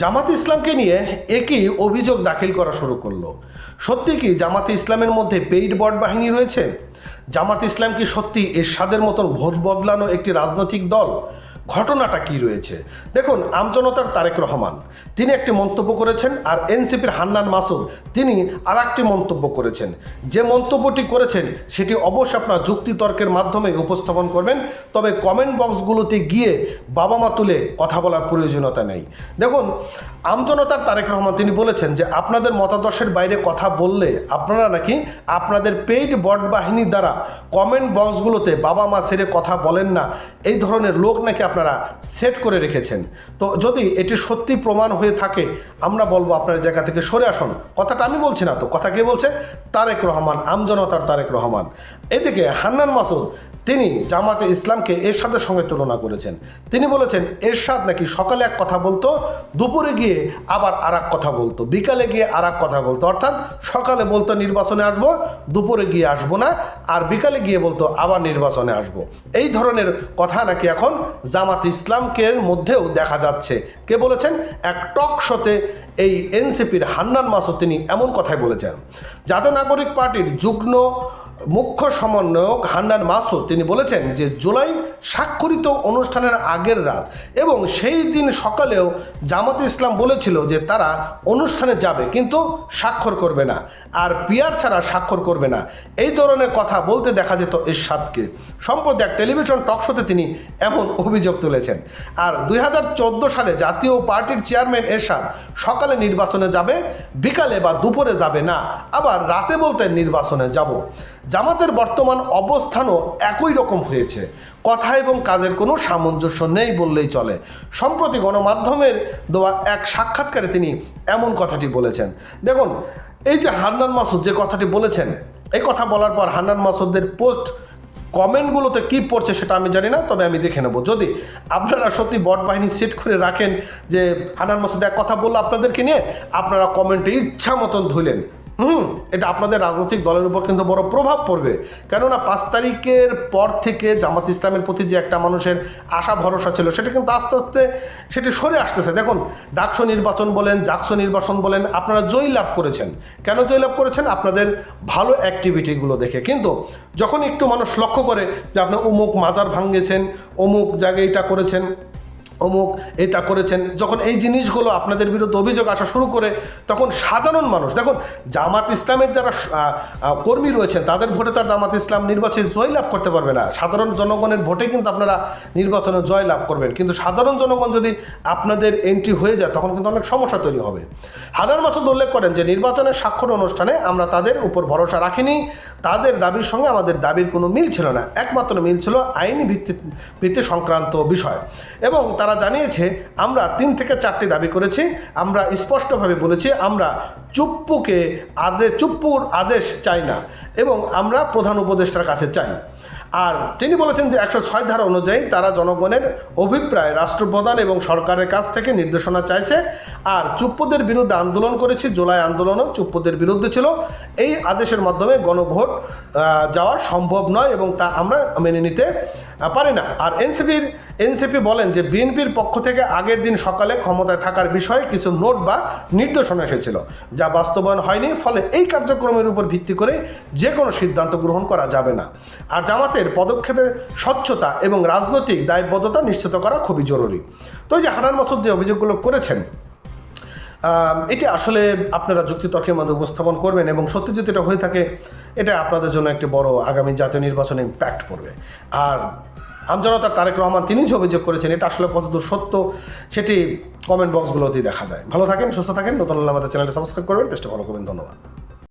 জামাত ইসলামকে নিয়ে একই অভিযোগ দাখিল করা শুরু করল। সত্যি কি জামাতে ইসলামের মধ্যে পেইড বট বাহিনী রয়েছে? জামাত ইসলাম কি সত্যি এরশাদের মতন ভোট বদলানো একটি রাজনৈতিক দল? ঘটনাটা কি রয়েছে? দেখুন, আমজনতার তারেক রহমান, তিনি একটি মন্তব্য করেছেন আর এনসিপির হান্নান মাসুদ, তিনি আর একটি মন্তব্য করেছেন। যে মন্তব্যটি করেছেন, সেটি অবশ্য আপনার যুক্তিতর্কের মাধ্যমে উপস্থাপন করবেন, তবে কমেন্ট বক্সগুলোতে গিয়ে বাবা মা তুলে কথা বলার প্রয়োজনীয়তা নেই। দেখুন, আমজনতার তারেক রহমান, তিনি বলেছেন যে আপনাদের মতাদর্শের বাইরে কথা বললে আপনারা নাকি আপনাদের পেইড বট বাহিনীর দ্বারা কমেন্ট বক্সগুলোতে বাবা মা ছেড়ে কথা বলেন না। এই ধরনের লোক নাকি আপনারা সেট করে রেখেছেন। তো যদি এটি সত্যি প্রমাণ হয়ে থাকে, আমরা বলব আপনার জায়গা থেকে সরে আসুন। কথাটা আমি বলছি না তো, কথা কে বলছে? তারেক রহমান, আমজনতার তারেক রহমান। এদিকে হান্নান মাসুদ, তিনি জামাতে ইসলামকে এরশাদের সঙ্গে তুলনা করেছেন। তিনি বলেছেন, এরশাদ নাকি সকালে এক কথা বলতো, দুপুরে গিয়ে আবার আর কথা বলতো। বিকালে গিয়ে আর কথা বলতো। অর্থাৎ সকালে বলতো, নির্বাচনে আসব, দুপুরে গিয়ে আসব না। আর বিকালে গিয়ে বলতো, আবার নির্বাচনে আসব। এই ধরনের কথা নাকি এখন জামাত ইসলামকে মধ্যেও দেখা যাচ্ছে কে বলেছেন এক টক শোতে এই এনসিপির হান্নান মাসও তিনি এমন কথাই বলেছেন জাতীয় নাগরিক পার্টির যুগ্ম মুখ্য সমন্বয়ক হান্নান মাসুদ, তিনি বলেছেন যে জুলাই স্বাক্ষরিত অনুষ্ঠানের আগের রাত এবং সেই দিন সকালেও জামাত ইসলাম বলেছিল যে তারা অনুষ্ঠানে যাবে, কিন্তু স্বাক্ষর করবে না আর পিয়ার ছাড়া স্বাক্ষর করবে না। এই ধরনের কথা বলতে দেখা যেত এরশাদকে। সম্প্রতি এক টেলিভিশন টক শোতে তিনি এমন অভিযোগ তুলেছেন। আর দুই হাজার চোদ্দ সালে জাতীয় পার্টির চেয়ারম্যান এরশাদ সকালে নির্বাচনে যাবে, বিকালে বা দুপুরে যাবে না, আবার রাতে বলতে নির্বাচনে যাব। জামাতের বর্তমান অবস্থানও একই রকম হয়েছে। কথা এবং কাজের কোনো সামঞ্জস্য নেই বললেই চলে। সম্প্রতি গণমাধ্যমের দেওয়া এক সাক্ষাৎকারে তিনি এমন কথাটি বলেছেন। দেখুন, এই যে হান্নান মাসুদ যে কথাটি বলেছেন, এই কথা বলার পর হান্নান মাসুদদের পোস্ট কমেন্টগুলোতে কি পড়ছে সেটা আমি জানি না, তবে আমি দেখে নেব। যদি আপনারা সত্যি বট বাহিনী সেট করে রাখেন যে হানান মাসুদ এক কথা বলল আপনাদেরকে নিয়ে, আপনারা কমেন্টে ইচ্ছা মতন ধুলেন হুম, এটা আপনাদের রাজনৈতিক দলের উপর কিন্তু বড় প্রভাব পড়বে। কেননা পাঁচ তারিখের পর থেকে জামাত ইসলামের প্রতি যে একটা মানুষের আশা, ভরসা ছিল, সেটা কিন্তু আস্তে আস্তে সেটি সরে আসতেছে। দেখুন, ডাকসু নির্বাচন বলেন, জাকসু নির্বাচন বলেন, আপনারা জয় লাভ করেছেন। কেন জয় লাভ করেছেন? আপনাদের ভালো অ্যাক্টিভিটিগুলো দেখে। কিন্তু যখন একটু মানুষ লক্ষ্য করে যে আপনার অমুক মাজার ভাঙ্গেছেন অমুক জায়গায় এটা করেছেন অমুক এটা করেছেন। যখন এই জিনিসগুলো আপনাদের বিরুদ্ধে অভিযোগ আসা শুরু করে, তখন সাধারণ মানুষ, দেখুন, জামাত ইসলামের যারা কর্মী রয়েছেন, তাদের ভোটে তার জামাত ইসলাম নির্বাচনে জয় লাভ করতে পারবে না। সাধারণ জনগণের ভোটে কিন্তু আপনারা নির্বাচনে জয় লাভ করবেন। কিন্তু সাধারণ জনগণ যদি আপনাদের এন্ট্রি হয়ে যায়, তখন কিন্তু অনেক সমস্যা তৈরি হবে। হানান মাসুদ উল্লেখ করেন যে, নির্বাচনের স্বাক্ষর অনুষ্ঠানে আমরা তাদের উপর ভরসা রাখিনি। তাদের দাবির সঙ্গে আমাদের দাবির কোনো মিল ছিল না। একমাত্র মিল ছিল আইনি ভিত্তি ভিত্তি সংক্রান্ত বিষয়। এবং তারা জানিয়েছে, আমরা তিন থেকে চারটি দাবি করেছি। আমরা স্পষ্টভাবে বলেছি, আমরা চুপ্পুকে আদেশ চুপ্পুর আদেশ চাই না এবং আমরা প্রধান উপদেষ্টার কাছে চাই। আর তিনি বলেছেন যে একশো ছয় ধারা অনুযায়ী তারা জনগণের অভিপ্রায়, রাষ্ট্রপ্রধান এবং সরকারের কাছ থেকে নির্দেশনা চাইছে। আর চুপ্পদের বিরুদ্ধে আন্দোলন করেছি, জুলাই আন্দোলনও চুপ্পদের বিরুদ্ধে ছিল। এই আদেশের মাধ্যমে গণভোট যাওয়া সম্ভব নয় এবং তা আমরা মেনে নিতে পারি না। আর এনসিপির, এনসিপি বলেন যে বিএনপির পক্ষ থেকে আগের দিন সকালে ক্ষমতায় থাকার বিষয়ে কিছু নোট বা নির্দেশনা এসেছিল, যা বাস্তবায়ন হয়নি। ফলে এই কার্যক্রমের উপর ভিত্তি করে যে কোনো সিদ্ধান্ত গ্রহণ করা যাবে না। আর জামাতের পদক্ষেপের স্বচ্ছতা এবং রাজনৈতিক দায়বদ্ধতা নিশ্চিত করা খুবই জরুরি। তো এই যে হারান মাসুদ যে অভিযোগগুলো করেছেন এটি আসলে আপনারা যুক্তিতর্কের মধ্যে উপস্থাপন করবেন এবং সত্যি যদি এটা হয়ে থাকে, এটা আপনাদের জন্য একটি বড় আগামী জাতীয় নির্বাচনে ইম্প্যাক্ট পড়বে। আর আমজনতা তারেক রহমান, তিনি যে অভিযোগ করেছেন, এটা আসলে কতদূর সত্য, সেটি কমেন্ট বক্সগুলোতেই দেখা যায়। ভালো থাকেন, সুস্থ থাকেন, নতুন আমাদের চ্যানেলটা সাবস্ক্রাইব করবেন, পেজটা ফলো করবেন, ধন্যবাদ।